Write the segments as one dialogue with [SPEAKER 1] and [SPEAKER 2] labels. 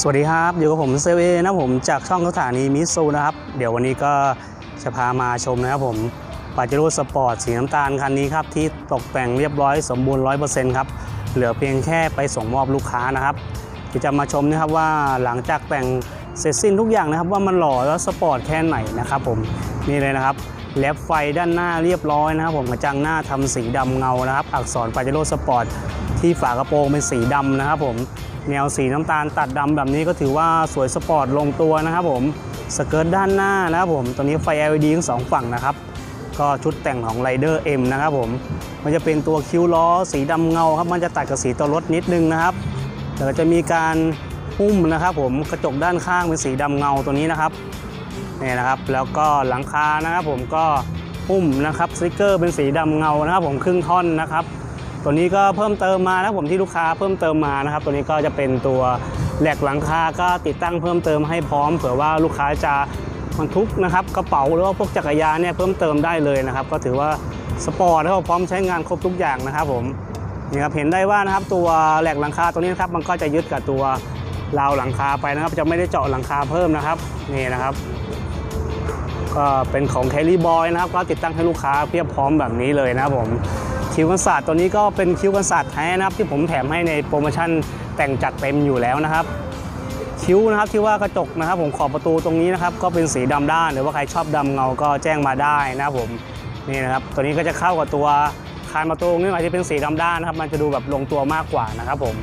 [SPEAKER 1] สวัสดีครับอยู่กับผมเซเวนะผมจากช่องสถานีมิสูนะครับ เดี๋ยววันนี้ก็จะพามาชมนะครับผมปาเจโร่สปอร์ตสีน้ำตาลคันนี้ครับ ที่ตกแต่งเรียบร้อยสมบูรณ์ 100%ครับ เหลือเพียงแค่ไปส่งมอบลูกค้านะครับเดี๋ยวจะมาชมนะครับว่าหลังจากแต่งเสร็จสิ้นทุกอย่างนะครับว่ามันหล่อแล้วสปอร์ตแค่ไหนนะครับผมนี่เลยนะครับแลบไฟด้านหน้าเรียบร้อยนะครับ ผมกระจังหน้าทำสีดำเงานะครับ อักษรปาเจโร่สปอร์ตที่ฝากระโปรงเป็นสีดำนะครับผม แนวสีน้ำตาลตัดดำแบบนี้ก็ถือว่าสวยสปอร์ตลงตัวนะครับผมสเกิร์ตด้านหน้านะครับผมตัวนี้ไฟ LED ทั้งสองฝั่งนะครับ ก็ชุดแต่งของ Rider M นะครับผมมันจะเป็นตัวคิ้วล้อสีดำเงาครับมันจะตัดกับสีตัวรถนิดนึงนะครับแล้วก็จะมีการหุ้มนะครับผมกระจกด้านข้างเป็นสีดำเงาตัวนี้นะครับนี่นะครับแล้วก็หลังคานะครับผมก็หุ้มนะครับสติกเกอร์เป็นสีดำเงานะครับผมครึ่งท่อนนะครับ ตัวนี้ก็เพิ่มเติมมานะผมที่ลูกค้าเพิ่มเติมมานะครับ ตัวนี้ก็จะเป็นตัวแหลกหลังคาก็ติดตั้งเพิ่มเติมให้พร้อมเผื่อว่าลูกค้าจะบรรทุกนะครับกระเป๋าหรือว่าพวกจักรยานเนี่ยเพิ่มเติมได้เลยนะครับ ก็ถือว่าสปอร์ตแล้วก็พร้อมใช้งานครบทุกอย่างนะครับผมนี่ครับเห็นได้ว่านะครับตัวแหลกหลังคาตัวนี้นะครับมันก็จะยึดกับตัวราวหลังคาไปนะครับ จะไม่ได้เจาะหลังคาเพิ่มนะครับนี่นะครับ ก็เป็นของ c a r r y Boy นะครับ ก็ติดตั้งให้ลูกค้าเพียบพร้อมแบบนี้เลยนะครับผม คิ้วกันศาสตร์ตัวนี้ก็เป็นคิ้วกันศาสตร์แท้นะครับ ที่ผมแถมให้ในโปรโมชั่นแต่งจัดเต็มอยู่แล้วนะครับ คิ้วนะครับที่ว่ากระจกนะครับ ผมขอบประตูตรงนี้นะครับ ก็เป็นสีดำด้าน หรือว่าใครชอบดำเงาก็แจ้งมาได้นะครับผมนี่นะครับ ตัวนี้ก็จะเข้ากับตัวคานประตูนี่หน่อยที่เป็นสีดำด้านนะครับ มันจะดูแบบลงตัวมากกว่านะครับผม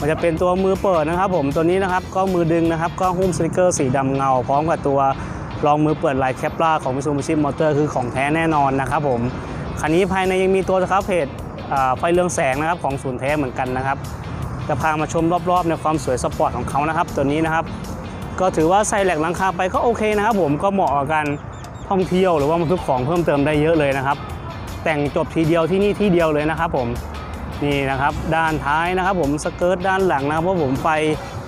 [SPEAKER 1] มันจะเป็นตัวมือเปิดนะครับ ผมตัวนี้นะครับก็มือดึงนะครับ ก็หุ้มสติกเกอร์สีดำเงา พร้อมกับตัวรองมือเปิดลายแคปลาของมิซูบิชิมอเตอร์คือของแท้แน่นอนนะครับผม คันนี้ภายในยังมีตัวสครับเพจอ่ไฟเรืองแสงนะครับของศูนย์แท้เหมือนกันนะครับจะพามาชมรอบๆ ในความสวยสปอร์ตของเขานะครับ ตัวนี้นะครับ ก็ถือว่าใส่แหลกหลังคาไปก็โอเคนะครับ ผมก็เหมาะกับการท่องเที่ยวหรือว่าบรรทุกของเพิ่มเติมได้เยอะเลยนะครับ แต่งจบทีเดียวที่นี่ที่เดียวเลยนะครับ ผมนี่นะครับ ด้านท้ายนะครับ ผมสเกิร์ตด้านหลังนะครับเพราะผมไฟ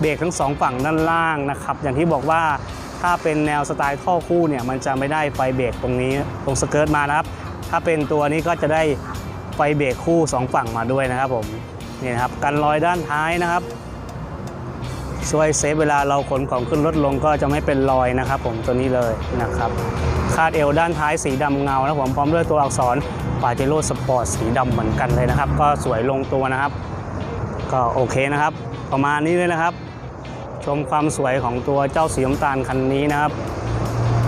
[SPEAKER 1] เบรกทั้งสองฝั่งด้านล่างนะครับ อย่างที่บอกว่า ถ้าเป็นแนวสไตล์ท่อคู่เนี่ยมันจะไม่ได้ไฟเบรกตรงนี้ตรงสเกิร์ตมานะครับ ถ้าเป็นตัวนี้ก็จะได้ไฟเบรกคู่สองฝั่งมาด้วยนะครับผมนี่นะครับกันรอยด้านท้ายนะครับ ช่วยเซฟเวลาเราขนของขึ้นรถลงก็จะไม่เป็นรอยนะครับ ผมตัวนี้เลยนะครับคาดเอวด้านท้ายสีดำเงานะผมพร้อมด้วยตัวอักษรปาเจโร่สปอร์ตสีดำเหมือนกันเลยนะครับ ก็สวยลงตัวนะครับ ก็โอเคนะครับ ประมาณนี้เลยนะครับ ชมความสวยของตัวเจ้าสีน้ำตาลคันนี้นะครับ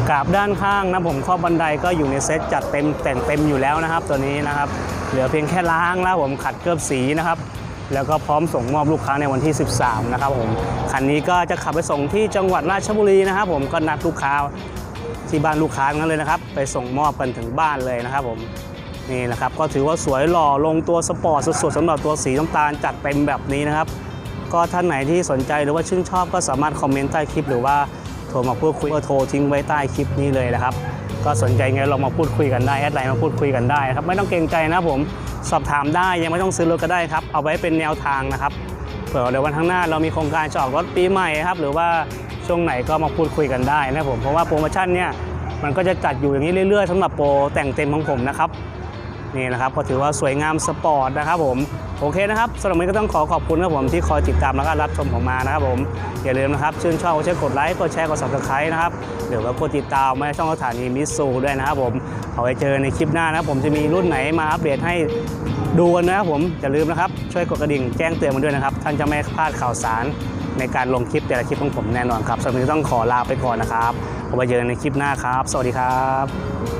[SPEAKER 1] กราบด้านข้างนะผมข้อบันไดก็อยู่ในเซตจัดเต็มแต่งเต็มอยู่แล้วนะครับ ตัวนี้นะครับ เหลือเพียงแค่ล้างแล้วผมขัดเคลือบสีนะครับ แล้วก็พร้อมส่งมอบลูกค้าในวันที่ 13 นะครับผมคันนี้ก็จะขับไปส่งที่จังหวัดราชบุรีนะครับ ผมก็นัดลูกค้าที่บ้านลูกค้านั้นเลยนะครับ ไปส่งมอบกันถึงบ้านเลยนะครับ ผมนี่นะครับก็ถือว่าสวยหล่อลงตัวสปอร์ตสุดๆสำหรับตัวสีน้ำตาลจัดเต็มแบบนี้นะครับ ก็ท่านไหนที่สนใจหรือว่าชื่นชอบก็สามารถคอมเมนต์ใต้คลิป หรือว่าโทรมาพูดคุยโทรทิ้งไว้ใต้คลิปนี้เลยนะครับ ก็สนใจไงลองมาพูดคุยกันได้แอดไลน์มาพูดคุยกันได้ครับไม่ต้องเกรงใจนะผมสอบถามได้ยังไม่ต้องซื้อรถก็ได้ครับ เอาไว้เป็นแนวทางนะครับเผื่อเดี๋ยววันข้างหน้าเรามีโครงการจะออกรถปีใหม่ครับหรือว่าช่วงไหนก็มาพูดคุยกันได้นะผมเพราะว่าโปรโมชั่นเนี่ยมันก็จะจัดอยู่อย่างนี้เรื่อยๆสำหรับโปรแต่งเต็มของผมนะครับ นี่นะครับก็ถือว่าสวยงามสปอร์ตนะครับผมโอเคนะครับสำหรับวันนี้ก็ต้องขอขอบคุณนะครับผมที่คอยติดตามแล้วก็รับชมผมมานะครับผมอย่าลืมนะครับชื่นชอบก็ช่วยกดไลค์กดแชร์กด subscribe นะครับเดี๋ยวก็กดติดตามมาช่องสถานีมิสซูด้วยนะครับผมเอาไว้เจอในคลิปหน้านะครับผมจะมีรุ่นไหนมาอัปเดตให้ดูกันนะครับผมอย่าลืมนะครับช่วยกดกระดิ่งแจ้งเตือนมาด้วยนะครับท่านจะไม่พลาดข่าวสารในการลงคลิปแต่ละคลิปของผมแน่นอนครับสำหรับวันนี้ต้องขอลาไปก่อนนะครับเอาไว้เจอในคลิปหน้าครับ สวัสดีครับ